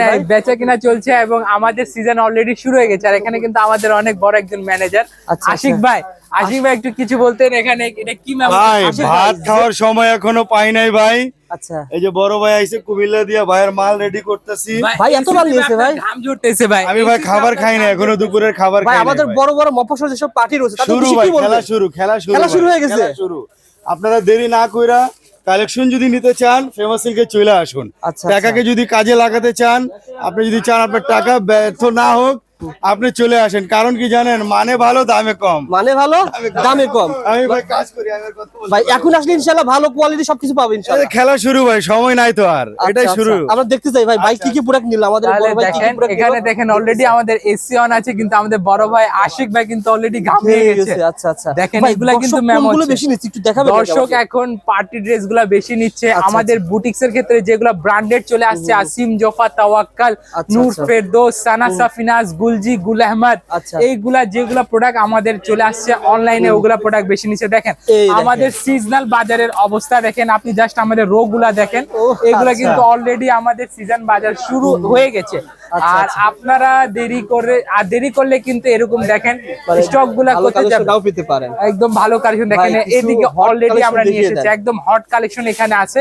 ভাই? বেচা কিনা চলছে এবং আমাদের সিজন অলরেডি শুরু হয়ে গেছে আর এখানে কিন্তু আমাদের অনেক বড় একজন ম্যানেজার আচ্ছা, আশিক আচ্ছা। ভাই আশিক ভাই একটু কিছু বলতেন এখানে এটা কি ভাই ভাত খাওয়ার সময় এখনও পাই নাই ভাই আচ্ছা এই যে বড় ভাই আইছে কুমিল্লা দিয়া ভাইয়ের মাল রেডি করতেছি ভাই, এত মাল নিয়েছে ভাই? ঘাম ভাই আমি ভাই খাবার খাই না এখনও দুপুরের খাবার খাই আমাদের বড় বড় মফস্বল যেসব পার্টি রয়েছে তাদের শুরু ভাই কি বলবেন? খেলা শুরু খেলা শুরু খেলা শুরু হয়ে গেছে? শুরু আপনারা দেরি না কইরা কালেকশন যদি নিতে চান ফেমাস সিল্কে চলে আসুন। আচ্ছা, টাকাকে যদি কাজে লাগাতে চান আপনি যদি চান আপনার টাকা ব্যর্থ না হোক আপনি চলে আসেন কারণ কি জানেন মানে ভালো দামে কম। মানে ভালো দামে কম। আমি ভাই কাজ করি ভাই এখন আসলে ইনশাআল্লাহ ভালো কোয়ালিটি সবকিছু পাবেন ইনশাআল্লাহ খেলা শুরু ভাই সময় নাই তো আর। এটাই আচ্ছা, শুরু। আচ্ছা। আমরা দেখতে চাই ভাই ভাই কি কি প্রোডাক্ট নিল? আমাদের বড় ভাই কি প্রোডাক্ট এখানে দেখেন অলরেডি আমাদের এসি অন আছে কিন্তু আমাদের বড় ভাই আশিক ভাই কিন্তু অলরেডি ঘামিয়ে গেছে। আচ্ছা আচ্ছা। দেখেন এগুলা কিন্তু দর্শক মেম কোনগুলো বেশি নিচ্ছে? একটু দেখাবেন দর্শক এখন পার্টি ড্রেসগুলা বেশি নিচ্ছে। আচ্ছা, আমাদের বুটিক্স এর ক্ষেত্রে যেগুলো ব্র্যান্ডেড চলে আসছে আসিম জোফা তাওয়াক্কাল আচ্ছা, নূর আচ্ছা। ফেরদৌস সানা সাফিনাজ গুলজি গুল আহমদ আচ্ছা। এইগুলা যেগুলা প্রোডাক্ট আমাদের চলে আসছে অনলাইনে ওগুলা প্রোডাক্ট বেশি নিচ্ছে দেখেন। আমাদের সিজনাল বাজারের অবস্থা দেখেন আপনি জাস্ট আমাদের রো গুলা দেখেন। এগুলা আচ্ছা। কিন্তু অলরেডি আমাদের সিজন বাজার শুরু হয়ে গেছে। আচ্ছা, আর। আপনারা দেরি করে আর দেরি করলে কিন্তু এরকম দেখেন স্টকগুলা পেতে পারেন। একদম ভালো কালেকশন দেখেন এদিকে অলরেডি আমরা নিয়ে এসেছি একদম হট কালেকশন এখানে আছে।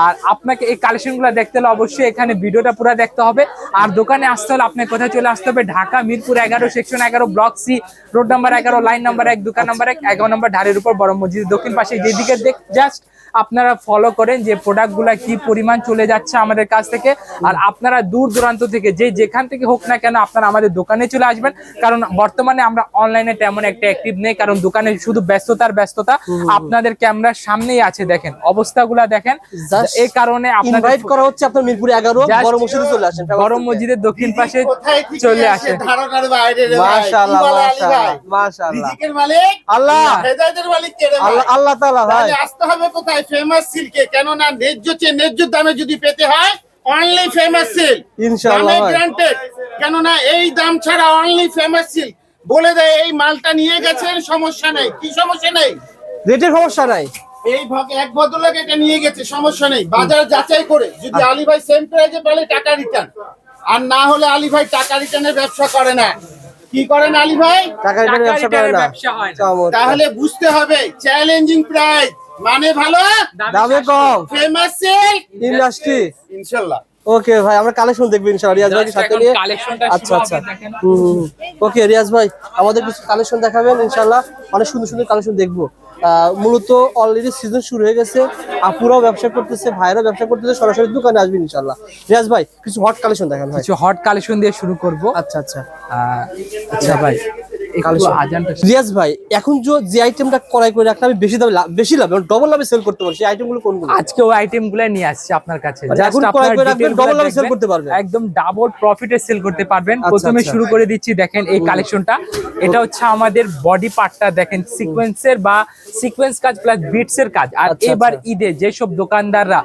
আর আপনাকে এই কালেকশনগুলো দেখতে হলে অবশ্যই এখানে ভিডিওটা পুরো দেখতে হবে। আর দোকানে আসতে হলে আপনার কোথায় চলে আসতে হবে? ঢাকা মিরপুর এগারো সেকশন এগারো ব্লক সি রোড নাম্বার এগারো লাইন নাম্বার এক দোকান নাম্বার এক এগারো নাম্বার ঢালের উপর বড় মসজিদ। দক্ষিণ পাশে যেদিকে দেখ জাস্ট আপনারা ফলো করেন যে প্রোডাক্টগুলা কি পরিমাণ চলে যাচ্ছে আমাদের কাছ থেকে। আর আপনারা দূর দূরান্ত থেকে যে যেখান থেকে হোক না কেন আপনারা আমাদের দোকানে চলে আসবেন। কারণ বর্তমানে আমরা অনলাইনে তেমন একটা অ্যাক্টিভ নেই কারণ দোকানে শুধু ব্যস্ততার ব্যস্ততা। আপনাদের ক্যামেরার সামনেই আছে দেখেন। অবস্থাগুলা দেখেন। এই কারণে ইনভাইট করা হচ্ছে আপনার মিরপুর 11 Just বড় মসজিদে চলে আসেন। গরম মসজিদের দক্ষিণ পাশে চলে আসে আসে ধারণার বাইরে রে মাশাআল্লাহ কি বলে আলী মাশাআল্লাহ মাশাআল্লাহ। রিজিকের মালিক? আল্লাহ। হেদায়েতের মালিক কে রে আল্লাহ আল্লাহ তাআলা ভাই। আসতে হবে কোথায়? ফেমাস সিল্কে কেননা ন্যায্য চেয়ে ন্যায্য দামে যদি পেতে হয় অনলি ফেমাস সিল্ক ইনশাআল্লাহ। গ্রান্টেড কেননা এই দাম ছাড়া অনলি ফেমাস সিল্ক বলে দেয় এই মালটা নিয়ে গেছেন সমস্যা নেই। কি সমস্যা নেই? রেটের সমস্যা নাই। এই এক ভদ্রলোক এটা নিয়ে গেছে সমস্যা নেই। বাজার যাচাই করে। যদি আলী ভাই সেম প্রাইজে পেলে টাকা রিটার্ন আর না হলে আলী ভাই টাকা রিটার্নের ব্যবসা করে না। কি করেন আলী ভাই? টাকা রিটার্ন টাকা ব্যবসা করে না। হয়। তাহলে বুঝতে হবে চ্যালেঞ্জিং প্রাইস মানে ভালো? দামে কম। ফেমাস সেল ইন্ডাস্ট্রি ইনশাআল্লাহ ওকে ভাই আমরা কালেকশন দেখব ইনশাআল্লাহ রিয়াজ Just সাথে নিয়ে। আচ্ছা আচ্ছা। ওকে রিয়াজ ভাই আমাদের কিছু কালেকশন দেখাবেন ইনশাআল্লাহ অনেক সুন্দর সুন্দর কালেকশন দেখব। মূলত অলরেডি সিজন শুরু হয়ে গেছে। আপুরাও ব্যবসা করতেছে ভাইরাও ব্যবসা করতেছে সরাসরি দোকানে আসবেন ইনশাল্লাহ রিয়াজ ভাই কিছু হট কালেকশন দেখান ভাই। কিছু হট কালেকশন দিয়ে শুরু করব। আচ্ছা আচ্ছা। আচ্ছা ভাই রিয়াজ ভাই এখন যে আইটেমটা করাই করে রাখলে আমি বেশি দামে বেশি লাভ ডবল লাভে সেল করতে আইটেমগুলো কোনগুলো আজকে ওই আইটেমগুলো নিয়ে আসছি আপনার কাছে মানে এখন আপনার করে রাখবেন, detail লাভে দেখবেন। করতে পারবেন। একদম ডাবল প্রফিটে সেল করতে পারবেন আচ্ছা, প্রথমে আচ্ছা। শুরু করে দিচ্ছি দেখেন এই কালেকশনটা এটা হচ্ছে আমাদের বডি পার্টটা দেখেন সিকোয়েন্সের বা সিকোয়েন্স কাজ প্লাস বিটস এর কাজ আর আচ্ছা, এবার। ঈদে যেসব দোকানদাররা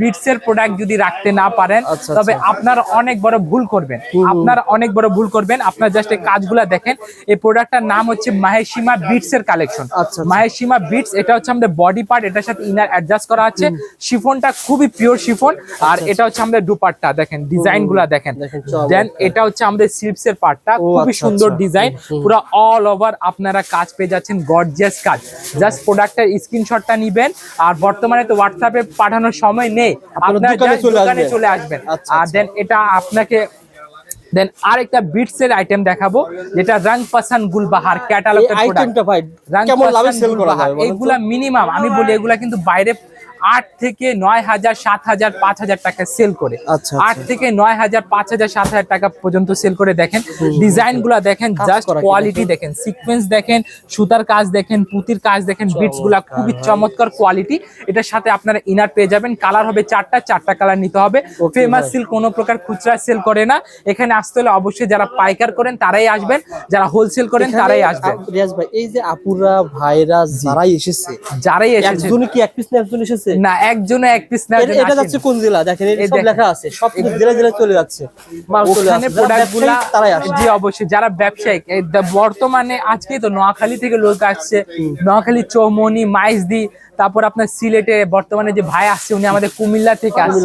বিটস এর প্রোডাক্ট যদি রাখতে না পারেন তবে। আপনারা অনেক বড় ভুল করবেন আপনারা অনেক বড় ভুল করবেন আপনার জাস্ট এই কাজগুলা দেখেন এই প্রোডাক্টটার নাম হচ্ছে মাহেশিমা বিটস এর কালেকশন আচ্ছা, আচ্ছা। মাহেশিমা বিটস এটা হচ্ছে আমাদের বডি পার্ট এটার সাথে ইনার অ্যাডজাস্ট করা আছে শিফনটা খুবই পিওর শিফন আর এটা হচ্ছে আমাদের দুপাট্টা দেখেন ডিজাইনগুলা দেখেন আচ্ছা। দেন এটা হচ্ছে আমাদের স্লিপস এর পার্টটা খুবই আচ্ছা, সুন্দর আচ্ছা। ডিজাইন পুরো অল ওভার আপনারা কাজ পেয়ে যাচ্ছেন গর্জিয়াস কাজ জাস্ট প্রোডাক্টের স্ক্রিনশটটা নিবেন আর বর্তমানে তো হোয়াটসঅ্যাপে পাঠানোর সময় নেই আপনারা চলে আসবেন। আচ্ছা, আর আচ্ছা। দেন এটা আপনাকে দেন আরেকটা বিটস এর আইটেম দেখাবো যেটা রং পাসান গুলবাহার ক্যাটালগ এর প্রোডাক্ট আইটেমটা ভাই কেমন লাভে পাসান সেল করা গুলবাহার, এইগুলা মিনিমাম আমি বলি এগুলা কিন্তু বাইরে আট থেকে নয় হাজার সাত হাজার পাঁচ হাজার টাকা সেল করে। আচ্ছা, আট থেকে নয় হাজার পাঁচ হাজার সাত হাজার টাকা পর্যন্ত সেল করে দেখেন। ডিজাইনগুলা দেখেন জাস্ট কোয়ালিটি দেখেন? সিকোয়েন্স দেখেন সুতার কাজ দেখেন পুতির কাজ দেখেন বিটসগুলা খুবই চমৎকার কোয়ালিটি এটার সাথে আপনারা ইনার পেয়ে যাবেন। কালার হবে চারটা চারটা কালার নিতে হবে। ফেমাস। সিল কোনো প্রকার খুচরা সেল করে না। এখানে আসতে হলে অবশ্যই যারা পাইকার করেন তারাই আসবেন। যারা হোলসেল করেন তারাই আসবেন। রিয়াজ ভাই এই যে আপুরা ভাইরা যারাই এসেছে যারাই এসেছে। একজনে কি এক পিস না একজন এসেছে? আছে না একজনে এক পিস না এটা- যাচ্ছে কোন জেলা? দেখেন এই সব লেখা আছে। সব জেলা জেলা চলে যাচ্ছে। ওখানে ব্যবসায়ী তারাই আসে। জি অবশ্যই। যারা ব্যবসায়িক বর্তমানে আজকে তো নোয়াখালী থেকে লোক আসছে। নোয়াখালী চৌমনি মাইজদি তারপর আপনার সিলেটে বর্তমানে যে ভাই আসছে উনি আমাদের কুমিল্লা থেকে আসছে।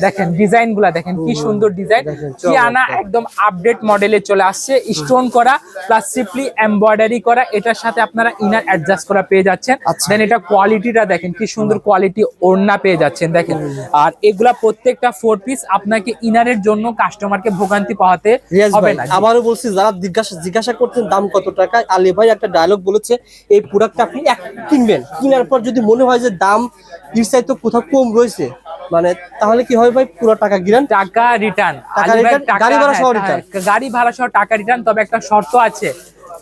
দেখেন ডিজাইনগুলা দেখেন কি সুন্দর ডিজাইন কি আনা একদম আপডেট মডেলে চলে আসছে। স্টোন করা প্লাস সিম্পলি এমব্রয়ডারি করা। এটার সাথে আপনারা ইনার অ্যাডজাস্ট করা পেয়ে যাচ্ছেন। আচ্ছা। দেন এটা কোয়ালিটিটা দেখেন কি সুন্দর কোয়ালিটি ওড়না পেয়ে যাচ্ছেন দেখেন। আর এগুলা প্রত্যেকটা ফোর পিস আপনাকে ইনারের জন্য কাস্টমারকে ভোগান্তি পাওয়াতে হবে না। আবারও বলছি যারা জিজ্ঞাসা জিজ্ঞাসা করছেন দাম কত টাকা আলী ভাই একটা ডায়লগ বলেছে এই প্রোডাক্টটা আপনি এক কিনবেন। কেনার পর যদি মনে হয় যে দাম এর চাইতে কোথাও কম রয়েছে মানে তাহলে কি হয় ভাই পুরো টাকা গিরান? টাকা রিটার্ন গাড়ি ভাড়া সহ return। গাড়ি ভাড়া সহ টাকা রিটার্ন তবে একটা শর্ত আছে।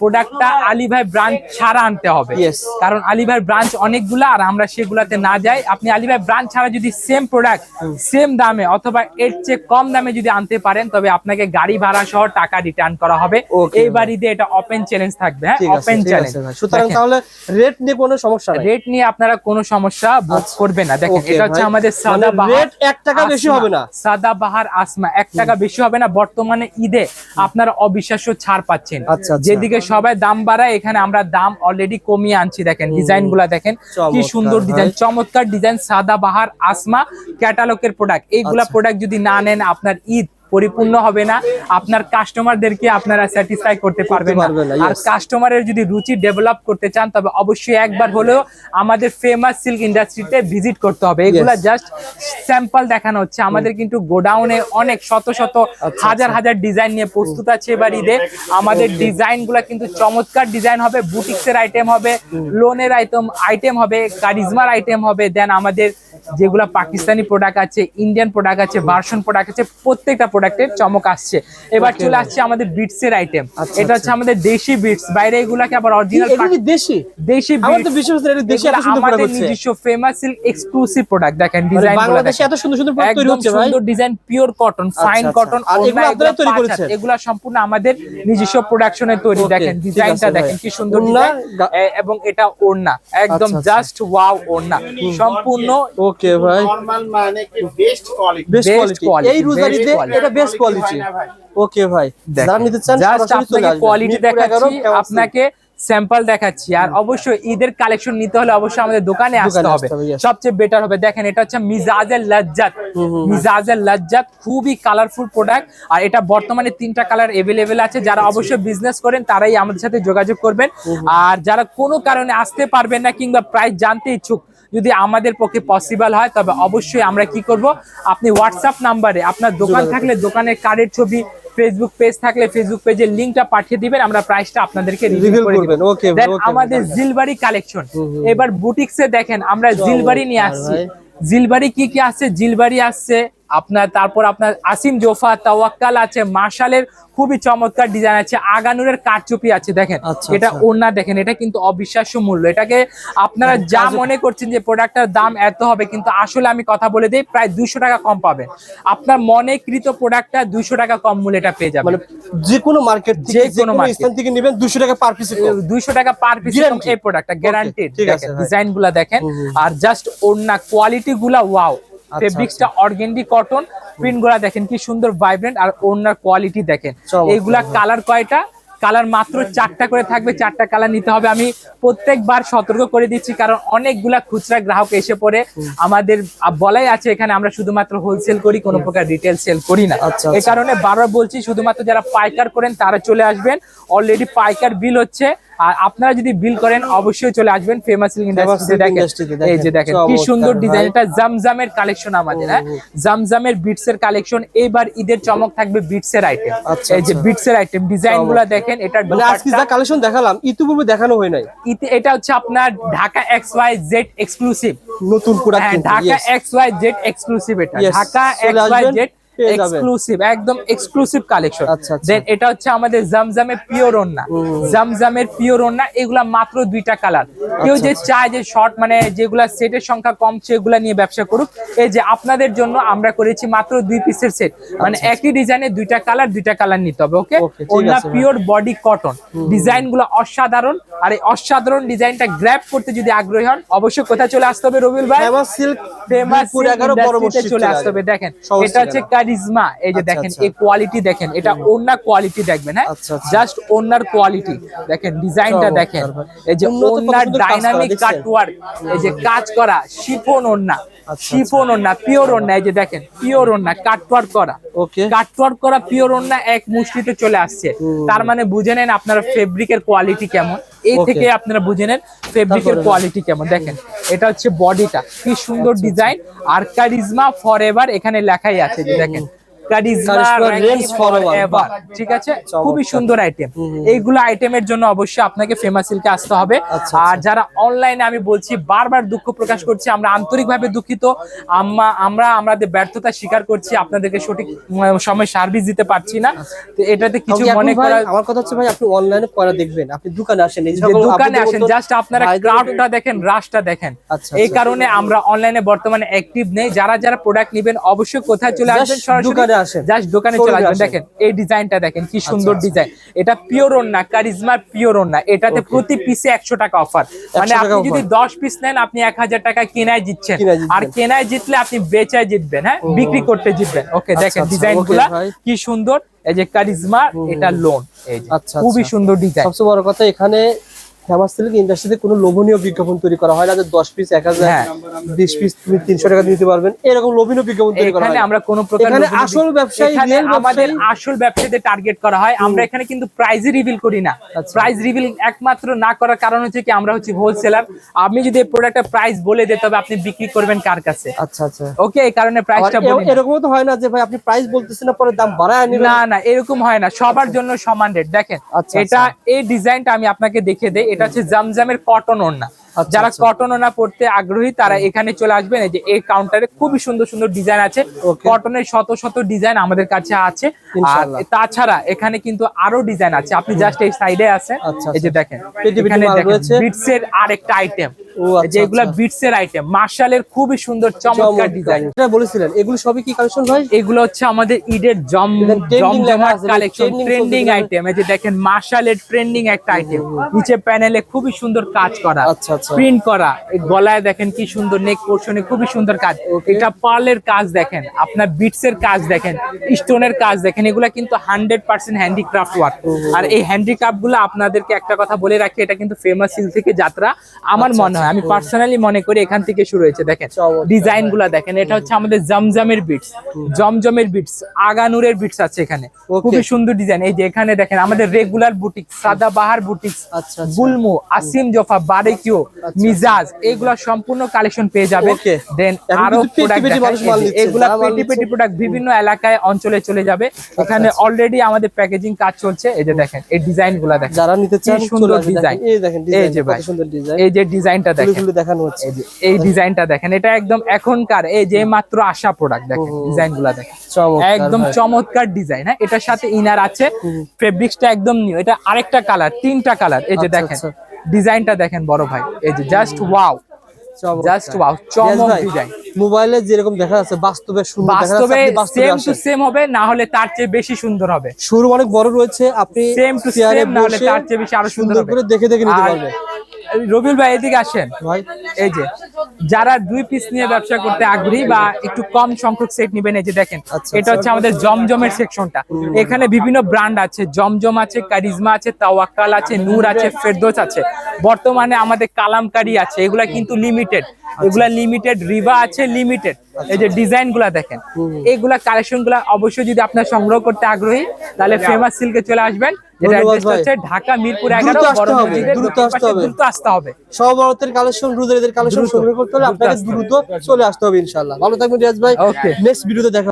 প্রোডাক্টটা আলী ভাই ব্রাঞ্চ ছাড়া আনতে হবে. কারণ আলী ভাই ব্রাঞ্চ অনেকগুলা আর আমরা সেগুলাতে না যাই। আপনি আলী ভাই ব্রাঞ্চ ছাড়া যদি সেম প্রোডাক্ট সেম দামে অথবা এর চেয়ে কম দামে যদি আনতে পারেন তবে আপনাকে গাড়ি ভাড়া সহ টাকা রিটার্ন করা হবে। এই। বাড়িতে এটা ওপেন চ্যালেঞ্জ থাকবে হ্যাঁ? ওপেন চ্যালেঞ্জ সুতরাং তাহলে রেট নিয়ে কোনো সমস্যা নাই। রেট নিয়ে আপনারা কোনো সমস্যা ভোগ করবেন না। দেখেন এটা হচ্ছে আমাদের মানে সাদা বাহার rate এক টাকা বেশি আসমা। হবে না। সাদা বাহার আসমা। এক টাকা বেশি হবে না। বর্তমানে ঈদে আপনারা অবিশ্বাস্য ছাড় পাচ্ছেন। আচ্ছা, আচ্ছা। যেদিকে সবাই দাম বাড়ায় এখানে আমরা দাম অলরেডি কমিয়ে আনছি দেখেন ডিজাইনগুলা দেখেন। কি সুন্দর ডিজাইন চমৎকার ডিজাইন সাদা বাহার আসমা ক্যাটালগের প্রোডাক্ট এইগুলা আচ্ছা। প্রোডাক্ট যদি না নেন আপনার ঈদ পরিপূর্ণ হবে না। আপনার কাস্টমারদেরকে আপনারা স্যাটিসফাই করতে পারবেন আর কাস্টমারের যদি রুচি ডেভেলপ করতে চান তবে অবশ্যই একবার হলেও আমাদের ফেমাস সিল্ক ইন্ডাস্ট্রিতে ভিজিট করতে হবে। এগুলা জাস্ট স্যাম্পল দেখানো হচ্ছে। আমাদের কিন্তু গোডাউনে অনেক শত শত আচ্ছা, হাজার হাজার ডিজাইন নিয়ে প্রস্তুত আছে এবার ঈদে আমাদের ডিজাইনগুলা কিন্তু চমৎকার ডিজাইন হবে। বুটিক্সের আইটেম হবে লোনের আইটেম আইটেম হবে কারিজমার আইটেম হবে। দেন আমাদের যেগুলা পাকিস্তানি প্রোডাক্ট আছে ইন্ডিয়ান প্রোডাক্ট আছে ভার্সন প্রোডাক্ট আছে প্রত্যেকটা প্রোডাক্টের চমক আসছে। এবার চলে আসছে আমাদের বিটস এর আইটেম আচ্ছা, এটা হচ্ছে আমাদের দেশি বিটস বাইরে এগুলাকে আবার অরিজিনাল দেশি? দেশি আমাদের নিজস্ব ফেমাস সিল্ক এক্সক্লুসিভ প্রোডাক্ট দেখেন ডিজাইন বাংলাদেশে এত সুন্দর সুন্দর প্রোডাক্ট তৈরি হচ্ছে ভাই। সুন্দর ডিজাইন পিওর কটন ফাইন আচ্ছা। কটন এগুলো আপনারা তৈরি করেছেন? এগুলা সম্পূর্ণ আমাদের নিজস্ব প্রোডাকশনে তৈরি। দেখেন ডিজাইনটা দেখেন কি সুন্দর এবং এটা ওড়না। একদম আচ্ছা, আচ্ছা। জাস্ট ওয়াও ওড়না। সম্পূর্ণ ওকে ভাই। নরমাল মানে কি বেস্ট কোয়ালিটি বেস্ট কোয়ালিটি এই রোজারিতে এটা বেস্ট কোয়ালিটি ওকে ভাই। যারা নিতে চান চলে আপনাকে কোয়ালিটি দেখাচ্ছি আপনাকে স্যাম্পল দেখাচ্ছি। আর অবশ্যই ঈদের কালেকশন নিতে হলে অবশ্যই আমাদের দোকানে আসতে হবে. সবচেয়ে বেটার হবে। দেখেন এটা হচ্ছে মিজাজের লজ্জাত। মিজাজের লজ্জাত খুবই কালারফুল প্রোডাক্ট আর এটা বর্তমানে তিনটা কালার এভেলেবেল আছে। যারা অবশ্যই বিজনেস করেন তারাই আমাদের সাথে যোগাযোগ করবেন। আর যারা কোনো কারণে আসতে পারবেন না কিংবা প্রাইস জানতে ইচ্ছুক যদি আমাদের পক্ষে পসিবল হয় তবে অবশ্যই আমরা কি করব? আপনি হোয়াটসঅ্যাপ নাম্বারে আপনার দোকান থাকলে দোকানের কার্ডের ছবি ফেসবুক পেজ থাকলে ফেসবুক পেজের লিংকটা পাঠিয়ে দিবেন আমরা প্রাইসটা আপনাদেরকে রিভিল করে করবেন, দেব। Okay, Then আমাদের জিলবাড়ি কালেকশন এবার বুটিক্সে দেখেন আমরা জিলবাড়ি নিয়ে আসছি। জিলবাড়ি কি কি আছে জিলবাড়ি আসছে আপনার তারপর আপনার আসিম জোফা তাওয়াক্কাল আছে মার্শালের খুবই চমৎকার ডিজাইন আছে আগানুরের কারচুপি আছে দেখেন। আচ্ছা, এটা আচ্ছা। ওড়না দেখেন এটা কিন্তু অবিশ্বাস্য মূল্য। এটাকে আপনারা যা মনে করছেন যে প্রোডাক্টটার দাম এত হবে কিন্তু আসলে আমি কথা বলে দিই প্রায় দুইশো টাকা কম পাবেন। আপনার মনে কৃত প্রোডাক্টটা দুইশো টাকা কম মূল্য এটা পেয়ে যাবে মানে যে কোনো মার্কেট থেকে যে কোনো স্থান থেকে নেবেন 200 টাকা পার পিস দুইশো টাকা পার পিস এই প্রোডাক্টটা গ্যারান্টিড ডিজাইনগুলা দেখেন। আর জাস্ট ওড়না কোয়ালিটি গুলা ওয়াও ফেব্রিক্সটা অর্গেন্ডি কটন প্রিন্টগুলা দেখেন কি সুন্দর ভাইব্রেন্ট আর ওড়নার কোয়ালিটি দেখেন। এইগুলা কালার কয়টা? কালার মাত্র চারটা করে থাকবে চারটা কালার নিতে হবে। আমি প্রত্যেকবার সতর্ক করে দিচ্ছি কারণ অনেকগুলা খুচরা গ্রাহক এসে পড়ে। আমাদের বলাই আছে এখানে আমরা শুধুমাত্র হোলসেল করি কোনো প্রকার রিটেল সেল করি না। আচ্ছা, এই আচ্ছা। কারণে বারবার বলছি শুধুমাত্র যারা পাইকার করেন তারা চলে আসবেন। অলরেডি পাইকার বিল হচ্ছে আর আপনারা যদি বিল করেন অবশ্যই চলে আসবেন ফেমাস ইন্ডাস্ট্রিতে তে এই যে দেখেন। কি সুন্দর। ডিজাইন এটা জামজামের কালেকশন আমাদের হ্যাঁ? জামজামের বিটস এর কালেকশন এইবার ঈদের চমক থাকবে বিটস এর আইটেম এই যে। বিটস এর আইটেম ডিজাইনগুলা দেখেন এটা মানে আজকে যা কালেকশন দেখালাম ইতিপূর্বে দেখানো হয় নাই। এটা হচ্ছে আপনার Dhaka X Y Z exclusive নতুন প্রোডাক্ট হ্যাঁ Dhaka X Y Z exclusive এটা। ঢাকা এক্স ওয়াই জেড পেয়ে যাবেন। এক্সক্লুসিভ একদম এক্সক্লুসিভ কালেকশন আচ্ছা, আচ্ছা। দেন এটা হচ্ছে আমাদের জামজামের পিওর ওন্না জামজামের পিওর ওন্না এগুলা মাত্র দুইটা কালার কেউ আচ্ছা, যে চায় যে শর্ট মানে যেগুলা সেটের সংখ্যা কম সেগুলা নিয়ে ব্যবসা করুক। এই যে আপনাদের জন্য আমরা করেছি মাত্র দুই পিসের সেট মানে একই ডিজাইনে দুইটা কালার দুইটা কালার নিতে হবে ওকে আচ্ছা, ওন্না পিওর বডি কটন ডিজাইনগুলো অসাধারণ। আর এই অসাধারণ ডিজাইনটা গ্র্যাব করতে যদি আগ্রহী হন অবশ্যই কোথায় চলে আসতে হবে রবিউল ভাই? ফেমাস সিল্ক ফেমাস চলে আসতে হবে দেখেন। এটা হচ্ছে। কারিজমা এই যে আচ্ছা, দেখেন আচ্ছা। এই কোয়ালিটি দেখেন এটা ওন্না কোয়ালিটি দেখবেন হ্যাঁ। জাস্ট ওন্নার কোয়ালিটি দেখেন ডিজাইনটা দেখেন এই যে করা, ডাইনামিক? কাটওয়ার্ক এই যে কাজ করা শিফন ওন্না আচ্ছা, শিফন ওন্না পিওর ওন্না এই যে দেখেন পিওর ওন্না কাটওয়ার্ক করা। ওকে কাটওয়ার্ক করা পিওর ওন্না এক মুষ্টিতে চলে আসছে। তার মানে বুঝে নেন আপনারা ফেব্রিকের কোয়ালিটি কেমন। এই থেকে আপনারা বুঝে নেন ফেব্রিকের এর কোয়ালিটি কেমন। দেখেন এটা হচ্ছে বডিটা কি সুন্দর আচ্ছা, ডিজাইন আর কারিজমা ফর এখানে লেখাই আছে দেখেন। Karizma Charisma ranking reigns forever, forever। বাহ। ঠিক আছে? খুবই সুন্দর আইটেম এইগুলো আইটেমের জন্য অবশ্যই আপনাকে ফেমাস সিল্কে আসতে হবে। আচ্ছা, আর আচ্ছা। যারা অনলাইনে আমি বলছি বারবার দুঃখ প্রকাশ করছি আমরা আন্তরিকভাবে দুঃখিত। আম্মা আমরা আমাদের ব্যর্থতা স্বীকার করছি আপনাদেরকে সঠিক সময় সার্ভিস দিতে পারছি না। তো এটাতে কিছু কিছু মনে করা আমার কথা হচ্ছে ভাই আপনি অনলাইনে পড়া দেখবেন আপনি দোকানে আসেন এই দোকানে আসেন জাস্ট আপনারা ক্রাউডটা দেখেন রাশটা দেখেন। আচ্ছা, এই আচ্ছা। কারণে আমরা অনলাইনে বর্তমানে অ্যাক্টিভ নেই। যারা যারা প্রোডাক্ট নেবেন অবশ্যই কোথায় চলে আসবেন সরাসরি? আসেন। জাস্ট দোকানে চলে আসবেন। দেখেন এই ডিজাইনটা দেখেন কি সুন্দর ডিজাইন। এটা পিওর না কারিজমা পিওর না এটাতে প্রতি পিসে একশো টাকা অফার মানে আপনি যদি দশ পিস নেন আপনি এক হাজার টাকা কেনায় জিতছেন। আর কেনায় জিতলে আপনি বেচায় জিতবেন হ্যাঁ? বিক্রি করতে জিতবেন। ওকে আচ্ছা, দেখেন আচ্ছা, ডিজাইনগুলা কি সুন্দর। এই যে কারিজমা এটা লোন আচ্ছা, খুবই আচ্ছা। সুন্দর ডিজাইন। সবচেয়ে বড় কথা এখানে ফেমাস সিল্ক ইন্ডাস্ট্রিতে কোনো লোভনীয় বিজ্ঞাপন তৈরি করা হয় না। যে দশ পিস এক হাজার হ্যাঁ। বিশ পিস তুমি তিনশো টাকা দিতে পারবেন। এরকম লোভনীয় বিজ্ঞাপন তৈরি করা হয় আমরা কোনো প্রকার আসল ব্যবসায়ী, আমাদের আসল টার্গেট করা হয়। আমরা এখানে কিন্তু রিভিল করি না। আচ্ছা। প্রাইস রিভিল একমাত্র না করার কারণ হচ্ছে কি আমরা হচ্ছে হোলসেলার আপনি যদি প্রোডাক্টের প্রাইস বলে দিতে হবে আপনি বিক্রি করবেন কার কাছে? আচ্ছা আচ্ছা। ওকে এই কারণে প্রাইসটা এ- বলি না। এরকমও তো হয় না যে ভাই আপনি প্রাইস বলতেছেন না পরে দাম বাড়ায় না না এরকম হয় না। সবার জন্য সমান রেট দেখেন আচ্ছা, এটা এই ডিজাইনটা আমি আপনাকে দেখে দেই। এটা হচ্ছে জামজামের কটন ওড়না। আচ্ছা, যারা আচ্ছা। কটন ওনা পড়তে আগ্রহী তারা এখানে চলে আসবেন। এই যে এই কাউন্টারে খুবই সুন্দর সুন্দর ডিজাইন আছে। কটনের শত শত ডিজাইন আমাদের কাছে আছে। আর তাছাড়া এখানে কিন্তু আরও ডিজাইন আছে। আপনি জাস্ট এই সাইডে আছেন আচ্ছা, এই যে দেখেন পেটি পেটি এখানে দেখেন। বিটস এর আরেকটা আইটেম আচ্ছা, যেগুলা আচ্ছা। বিটস এর আইটেম মার্শালের খুবই সুন্দর চমৎকার ডিজাইন এটা বলেছিলেন এগুলো সবই কি কালেকশন ভাই? এগুলো হচ্ছে আমাদের ঈদের জম জমজমাট কালেকশন ট্রেন্ডিং আইটেম এই যে দেখেন মার্শালের ট্রেন্ডিং একটা আইটেম নিচে প্যানেলে খুবই সুন্দর কাজ করা। আচ্ছা, আচ্ছা। প্রিন্ট করা। গলায় দেখেন কি সুন্দর নেক পোর্শনে খুবই সুন্দর কাজ। এটা পার্লের কাজ দেখেন আপনার বিটস এর কাজ দেখেন স্টোনের কাজ দেখেন এগুলা কিন্তু হান্ড্রেড পার্সেন্ট হ্যান্ডিক্রাফট ওয়ার্ক আর এই হ্যান্ডিক্রাফটগুলো আপনাদেরকে একটা কথা বলে রাখি এটা কিন্তু ফেমাস সিল থেকে যাত্রা। আমার মনে হয় আমি পার্সোনালি মনে করি এখান থেকে শুরু হয়েছে দেখেন ডিজাইনগুলা দেখেন এটা হচ্ছে আমাদের জমজমের বিটস জমজমের বিটস আগানুরের বিটস আছে এখানে। খুবই সুন্দর ডিজাইন এই যে এখানে দেখেন আমাদের রেগুলার বুটিক সাদা বাহার বুটিক আচ্ছা, আচ্ছা। গুলমু আসিম জফা বারেকিও মিজাজ এগুলা সম্পূর্ণ কালেকশন পেয়ে যাবে দেন আরও এগুলা পেটি পেটি প্রোডাক্ট বিভিন্ন এলাকায় অঞ্চলে চলে যাবে। এখানে অলরেডি আমাদের প্যাকেজিং কাজ চলছে। এই যে দেখেন এই ডিজাইনগুলা দেখেন। যারা নিতে চান সুন্দর ডিজাইন এই দেখেন এই যে ভাই সুন্দর ডিজাইন এই যে ডিজাইনটা খুলে দেখেন। দেখানো হচ্ছে। এই ডিজাইনটা দেখেন। এটা একদম এখনকার এই যে মাত্র আসা প্রোডাক্ট দেখেন ডিজাইনগুলা দেখেন। একদম চমৎকার ডিজাইন হ্যাঁ? এটার সাথে ইনার আছে ফেব্রিক্সটা একদম নিউ এটা আরেকটা কালার তিনটা কালার এই যে আচ্ছা, দেখেন আচ্ছা। ডিজাইনটা দেখেন বড় ভাই। এই যে জাস্ট ওয়াও জাস্ট ওয়াও চমক ডিজাইন। মোবাইলে যেরকম দেখা যাচ্ছে বাস্তবে সুন্দর বাস্তবে সেম টু সেম হবে না হলে তার চেয়ে বেশি সুন্দর হবে। শুরু অনেক বড় রয়েছে আপনি to চেয়ারে same, না হলে তার চেয়ে বেশি আরও সুন্দর করে দেখে দেখে নিতে আর পারবে রবিউল ভাই এদিকে আসেন। ভাই। এই যে যারা দুই পিস নিয়ে ব্যবসা করতে আগ্রহী বা একটু কম সংখ্যক সেট নেবেন এই যে দেখেন আচ্ছা, এটা হচ্ছে আমাদের জমজমের সেকশনটা এখানে বিভিন্ন ব্র্যান্ড আছে জমজম আছে কারিজমা আছে তাওয়াক্কাল আছে নূর আছে ফেরদোস আছে। বর্তমানে আমাদের কালামকারী আছে এগুলা কিন্তু লিমিটেড এগুলা লিমিটেড রিভা আছে লিমিটেড এই যে ডিজাইনগুলা দেখেন। এইগুলা কালেকশনগুলা অবশ্যই যদি আপনার সংগ্রহ করতে আগ্রহী তাহলে ফেমাস সিল্কে চলে আসবেন। ঢাকা মিরপুর এগারো আসতে হবে, মসজিদের দ্রুত আসতে হবে। দ্রুত আসতে হবে। সব ভারতের কালেকশন দ্রুত, সংগ্রহ করতে হলে আপনাকে আসতে হবে। দ্রুত চলে আসতে হবে ইনশাআল্লাহ। ভালো থাকবেন রিয়াজ ভাই। নেক্সট ভিডিওতে দেখা